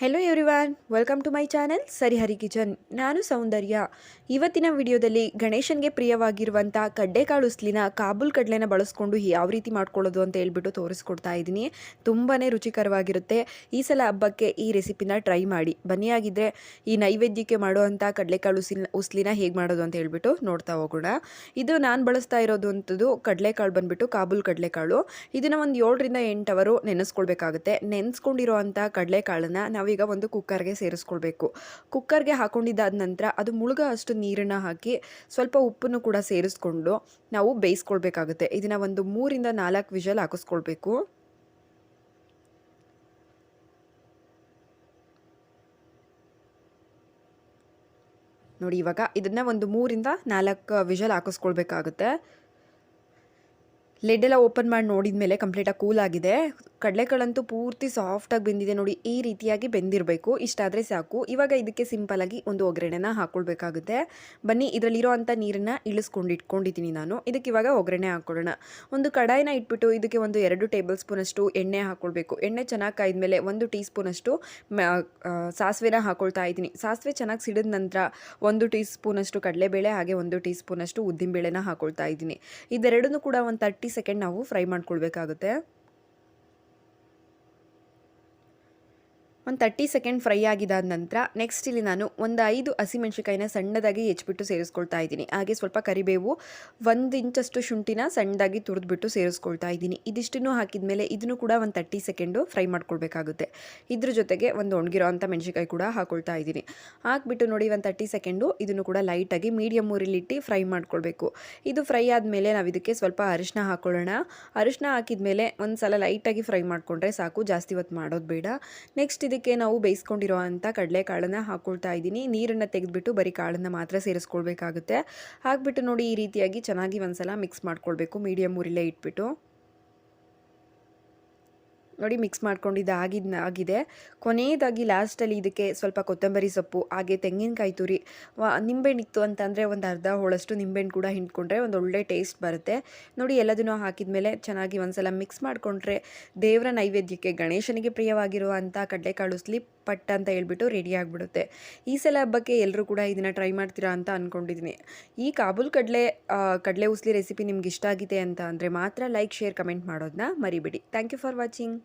Hello everyone welcome to my channel Sarihari kitchen ನಾನು ಸೌಂದರ್ಯ. ಇವತ್ತಿನ ವಿಡಿಯೋದಲ್ಲಿ ಗಣೇಶನ್ಗೆ ಪ್ರಿಯವಾಗಿರುವಂಥ ಕಡ್ಲೆಕಾಳು ಉಸ್ಲಿನ ಕಾಬೂಲ್ ಕಡಲೆನ ಬಳಸ್ಕೊಂಡು ಯಾವ ರೀತಿ ಮಾಡ್ಕೊಳ್ಳೋದು ಅಂತ ಹೇಳ್ಬಿಟ್ಟು ತೋರಿಸ್ಕೊಡ್ತಾ ಇದ್ದೀನಿ. ತುಂಬಾ ರುಚಿಕರವಾಗಿರುತ್ತೆ. ಈ ಸಲ ಹಬ್ಬಕ್ಕೆ ಈ ರೆಸಿಪಿನ ಟ್ರೈ ಮಾಡಿ. ಬನ್ನಿ ಆಗಿದ್ದರೆ ಈ ನೈವೇದ್ಯಕ್ಕೆ ಮಾಡುವಂಥ ಕಡಲೆಕಾಳು ಉಸಿನ ಉಸ್ಲಿನ ಹೇಗೆ ಮಾಡೋದು ಅಂತ ಹೇಳ್ಬಿಟ್ಟು ನೋಡ್ತಾ ಹೋಗೋಣ. ಇದು ನಾನು ಬಳಸ್ತಾ ಇರೋದು ಅಂಥದ್ದು ಕಡಲೆಕಾಳು ಬಂದುಬಿಟ್ಟು ಕಾಬೂಲ್ ಕಡಲೆಕಾಳು. ಇದನ್ನು ಒಂದು ಏಳರಿಂದ ಎಂಟು ಅವರು ನೆನೆಸ್ಕೊಳ್ಬೇಕಾಗುತ್ತೆ. ನೆನೆಸ್ಕೊಂಡಿರೋ ಅಂಥ ಕಡಲೆಕಾಳನ್ನು ನಾವೀಗ ಒಂದು ಕುಕ್ಕರ್ಗೆ ಸೇರಿಸ್ಕೊಳ್ಬೇಕು. ಕುಕ್ಕರ್ಗೆ ಹಾಕೊಂಡಿದ್ದಾದ ನಂತರ ಅದು ಮುಳುಗ ಅಷ್ಟು ನೀರನ್ನು ಹಾಕಿ ಸ್ವಲ್ಪ ಉಪ್ಪನ್ನು ಕೂಡ ಸೇರಿಸ್ಕೊಂಡು ನಾವು ಬೇಯಿಸ್ಕೊಳ್ಬೇಕಾಗುತ್ತೆ. ಇದನ್ನು ಒಂದು ಮೂರಿಂದ ನಾಲ್ಕು ವಿಷಲ್ ಹಾಕಿಸ್ಕೊಳ್ಬೇಕು. ನೋಡಿ ಇವಾಗ ಇದನ್ನು ಒಂದು ಮೂರಿಂದ ನಾಲ್ಕು ವಿಷಲ್ ಹಾಕಿಸ್ಕೊಳ್ಬೇಕಾಗುತ್ತೆ. ಲೆಡ್ ಓಪನ್ ಮಾಡಿ ನೋಡಿದ ಮೇಲೆ ಕಂಪ್ಲೀಟಾಗಿ ಕೂಲ್ ಆಗಿದೆ. ಕಡಲೆಕಾಳಂತೂ ಪೂರ್ತಿ ಸಾಫ್ಟಾಗಿ ಬೆಂದಿದೆ ನೋಡಿ, ಈ ರೀತಿಯಾಗಿ ಬೆಂದಿರಬೇಕು. ಇಷ್ಟಾದರೆ ಸಾಕು. ಇವಾಗ ಇದಕ್ಕೆ ಸಿಂಪಲಾಗಿ ಒಂದು ಒಗ್ಗರಣೆನ ಹಾಕ್ಕೊಳ್ಬೇಕಾಗುತ್ತೆ ಬನ್ನಿ ಇದರಲ್ಲಿರೋ ಅಂಥ ನೀರನ್ನು ಇಳಿಸ್ಕೊಂಡು ಇಟ್ಕೊಂಡಿದ್ದೀನಿ ನಾನು. ಇದಕ್ಕೆ ಇವಾಗ ಒಗ್ಗರಣೆ ಹಾಕ್ಕೊಳ್ಳೋಣ ಒಂದು ಕಡಾಯಿನ ಇಟ್ಬಿಟ್ಟು ಇದಕ್ಕೆ ಒಂದು ಎರಡು ಟೇಬಲ್ ಸ್ಪೂನಷ್ಟು ಎಣ್ಣೆ ಹಾಕ್ಕೊಳ್ಬೇಕು ಎಣ್ಣೆ ಚೆನ್ನಾಗಿ ಕಾಯ್ದ ಒಂದು ಟೀ ಸ್ಪೂನಷ್ಟು ಸಾಸಿವೆನ ಹಾಕ್ಕೊಳ್ತಾ ಇದ್ದೀನಿ. ಸಾಸಿವೆ ಚೆನ್ನಾಗಿ ಸಿಡಿದ ನಂತರ ಒಂದು ಟೀ ಸ್ಪೂನಷ್ಟು ಕಡಲೆಬೇಳೆ, ಹಾಗೆ ಒಂದು ಟೀ ಸ್ಪೂನಷ್ಟು ಉದ್ದಿನಬೇಳೆನ ಹಾಕ್ಕೊಳ್ತಾ ಇದ್ದೀನಿ. ಇದೆರಡನ್ನೂ ಕೂಡ ಒಂದು ತರ್ಟಿ ಸೆಕೆಂಡ್ ನಾವು ಫ್ರೈ ಮಾಡ್ಕೊಳ್ಬೇಕಾಗುತ್ತೆ. ಒಂದು ತರ್ಟಿ ಸೆಕೆಂಡ್ ಫ್ರೈ ಆಗಿದಾದ ನಂತರ ನೆಕ್ಸ್ಟ್ ಇಲ್ಲಿ ನಾನು ಒಂದು ಐದು ಹಸಿಮೆಣ್ಸಿಕಾಯಿನ ಸಣ್ಣದಾಗಿ ಹೆಚ್ಚಿಬಿಟ್ಟು ಸೇರಿಸ್ಕೊಳ್ತಾ ಇದ್ದೀನಿ. ಹಾಗೆ ಸ್ವಲ್ಪ ಕರಿಬೇವು ಒಂದು ಇಂಚಷ್ಟು ಶುಂಠಿನ ಸಣ್ಣದಾಗಿ ತುರಿದ್ಬಿಟ್ಟು ಸೇರಿಸ್ಕೊಳ್ತಾ ಇದ್ದೀನಿ. ಇದಿಷ್ಟನ್ನು ಹಾಕಿದ ಮೇಲೆ ಇದನ್ನು ಕೂಡ ಒಂದು ತರ್ಟಿ ಸೆಕೆಂಡು ಫ್ರೈ ಮಾಡ್ಕೊಳ್ಬೇಕಾಗುತ್ತೆ. ಇದ್ರ ಜೊತೆಗೆ ಒಂದು ಒಣಗಿರೋ ಅಂಥ ಮೆಣಸಿಕಾಯಿ ಕೂಡ ಹಾಕೊಳ್ತಾ ಇದ್ದೀನಿ. ಹಾಕ್ಬಿಟ್ಟು ನೋಡಿ ಒಂದು ತರ್ಟಿ ಸೆಕೆಂಡು ಇದನ್ನು ಕೂಡ ಲೈಟಾಗಿ ಮೀಡಿಯಮ್ ಊರಿಲಿಟ್ಟು ಫ್ರೈ ಮಾಡ್ಕೊಳ್ಬೇಕು. ಇದು ಫ್ರೈ ಆದಮೇಲೆ ನಾವು ಇದಕ್ಕೆ ಸ್ವಲ್ಪ ಅರಿಶಿನ ಹಾಕೊಳ್ಳೋಣ. ಅರಿಶಿನ ಹಾಕಿದ ಮೇಲೆ ಒಂದು ಸಲ ಲೈಟಾಗಿ ಫ್ರೈ ಮಾಡಿಕೊಂಡ್ರೆ ಸಾಕು. ಜಾಸ್ತಿ ಹೊತ್ತು ಮಾಡೋದು ಬೇಡ. ನೆಕ್ಸ್ಟ್ ಇದು ಇದಕ್ಕೆ ನಾವು ಬೇಯಿಸ್ಕೊಂಡಿರೋ ಅಂಥ ಕಡಲೆಕಾಳನ್ನು ಹಾಕ್ಕೊಳ್ತಾ ಇದ್ದೀನಿ. ನೀರನ್ನು ತೆಗೆದುಬಿಟ್ಟು ಬರೀ ಕಾಳನ್ನು ಮಾತ್ರ ಸೇರಿಸ್ಕೊಳ್ಬೇಕಾಗುತ್ತೆ. ಹಾಕ್ಬಿಟ್ಟು ನೋಡಿ ಈ ರೀತಿಯಾಗಿ ಚೆನ್ನಾಗಿ ಒಂದ್ಸಲ ಮಿಕ್ಸ್ ಮಾಡ್ಕೊಳ್ಬೇಕು. ಮೀಡಿಯಮ್ ಊರಿಲೇ ಇಟ್ಬಿಟ್ಟು. ನೋಡಿ ಮಿಕ್ಸ್ ಮಾಡ್ಕೊಂಡಿದ್ದು ಆಗಿದ್ ಆಗಿದೆ. ಕೊನೆಯದಾಗಿ ಲಾಸ್ಟಲ್ಲಿ ಇದಕ್ಕೆ ಸ್ವಲ್ಪ ಕೊತ್ತಂಬರಿ ಸೊಪ್ಪು, ಹಾಗೆ ತೆಂಗಿನಕಾಯಿ ತುರಿ ನಿಂಬೆಹಣ್ಣು ಇತ್ತು ಅಂತಂದರೆ ಒಂದು ಅರ್ಧ ಹೋಳಷ್ಟು ನಿಂಬೆಹಣ್ಣು ಕೂಡ ಹಿಂಡ್ಕೊಂಡ್ರೆ ಒಂದು ಒಳ್ಳೆ ಟೇಸ್ಟ್ ಬರುತ್ತೆ. ನೋಡಿ ಎಲ್ಲದನ್ನು ಹಾಕಿದ ಮೇಲೆ ಚೆನ್ನಾಗಿ ಒಂದ್ಸಲ ಮಿಕ್ಸ್ ಮಾಡಿಕೊಂಡ್ರೆ ದೇವರ ನೈವೇದ್ಯಕ್ಕೆ ಗಣೇಶನಿಗೆ ಪ್ರಿಯವಾಗಿರುವಂಥ ಕಡಲೆಕಾಳು ಸ್ಲಿಪ್ ಪಟ್ ಅಂತ ಹೇಳ್ಬಿಟ್ಟು ರೆಡಿ ಆಗಿಬಿಡುತ್ತೆ. ಈ ಸಲ ಹಬ್ಬಕ್ಕೆ ಎಲ್ಲರೂ ಕೂಡ ಇದನ್ನು ಟ್ರೈ ಮಾಡ್ತೀರಾ ಅಂತ ಅಂದ್ಕೊಂಡಿದ್ದೀನಿ ಈ ಕಾಬೂಲ್ ಕಡಲೆ ಕಡಲೆ ಉಸ್ಲಿ ರೆಸಿಪಿ ನಿಮ್ಗೆ ಇಷ್ಟ ಆಗಿದೆ ಅಂತ ಅಂದರೆ ಮಾತ್ರ ಲೈಕ್ ಶೇರ್ ಕಮೆಂಟ್ ಮಾಡೋದನ್ನ ಮರಿಬಿಡಿ. Thank you for watching